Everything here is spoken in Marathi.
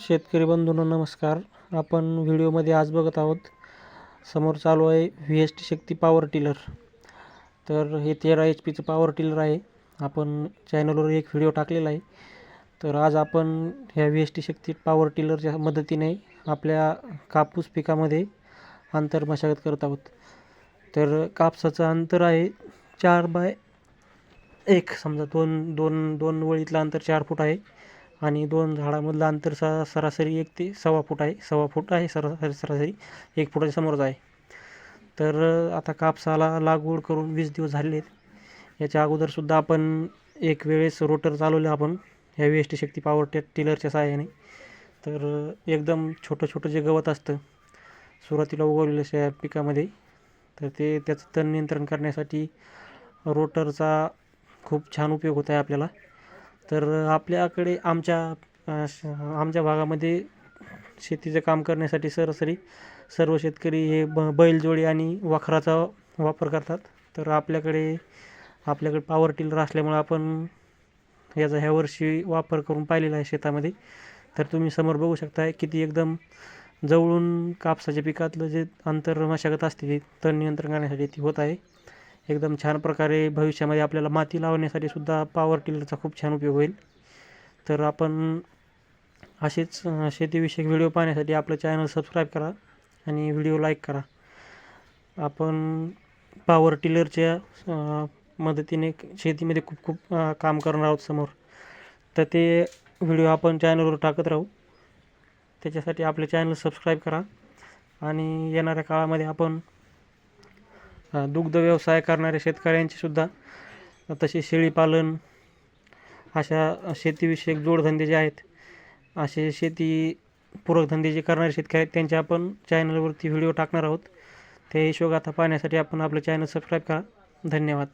शेतकरी बंधूंनो नमस्कार. आपण व्हिडिओमध्ये आज बघत आहोत समोर चालू आहे V S T Shakti power tiller तर हे तेरा एच पीचं पॉवर टिलर आहे. आपण चॅनलवर एक व्हिडिओ टाकलेला आहे. तर आज आपण ह्या V S T Shakti power टिलरच्या मदतीने आपल्या कापूस पिकामध्ये अंतर मशागत करत आहोत. तर कापसाचं अंतर आहे चार बाय एक. समजा दोन दोन दोन वळीतलं अंतर चार फूट आहे. आणि दोन झाडामधलं अंतर स सरासरी एक ते सव्वा फूट आहे. सव्वा फूट आहे सरासरी सरासरी एक फुटाच्या समोरच आहे. तर आता कापसाला लागवड करून वीस दिवस झालेले आहेत. याच्या अगोदरसुद्धा आपण एक वेळेस रोटर चालवले आपण. ह्या V S T Shakti power टे टिलरच्या सहाय्याने. तर एकदम छोटं छोटं जे गवत असतं सुरुवातीला उगवलेलं अशा पिकामध्ये तर ते त्याचं तण नियंत्रण करण्यासाठी रोटरचा खूप छान उपयोग होत आहे आपल्याला. तर आपल्याकडे आमच्या श- आमच्या भागामध्ये शेतीचं काम करण्यासाठी सरासरी सर्व शेतकरी हे ब बैलजोडी आणि वाखराचा वापर करतात. तर आपल्याकडे आपल्याकडे पॉवर टिलर असल्यामुळं आपण याचा ह्या वर्षी वापर करून पाहिलेला आहे शेतामध्ये. तर तुम्ही समोर बघू शकता किती एकदम जवळून कापसाच्या पिकातलं जे अंतर मशागत असते ती तण नियंत्रण करण्यासाठी ती होत आहे. एकदम छान प्रकारे भविष्यामध्ये आपल्याला माती लावण्यासाठी सुद्धा पॉवर टिलरचा खूप छान उपयोग होईल. तर आपण असेच शेतीविषयक व्हिडिओ पाहण्यासाठी आपलं चॅनल सबस्क्राईब करा आणि व्हिडिओ लाईक करा. आपण पॉवर टिलरच्या मदतीने शेतीमध्ये खूप खूप काम करणार आहोत समोर. तर ते व्हिडिओ आपण चॅनलवर टाकत राहू. त्याच्यासाठी आपले चॅनल सबस्क्राईब करा. आणि येणाऱ्या काळामध्ये आपण दुग्ध व्यवसाय करणाऱ्या शेतकऱ्यांची सुद्धा तसे शेळीपालन अशा शेतीविषयक जोडधंदे जे आहेत असे शेती पूरकधंदे जे करणारे शेतकरी आहेत त्यांचे आपण चॅनलवरती व्हिडिओ टाकणार आहोत. त्या हिशोब आता पाहण्यासाठी आपण आपलं चॅनल सबस्क्राईब करा. धन्यवाद.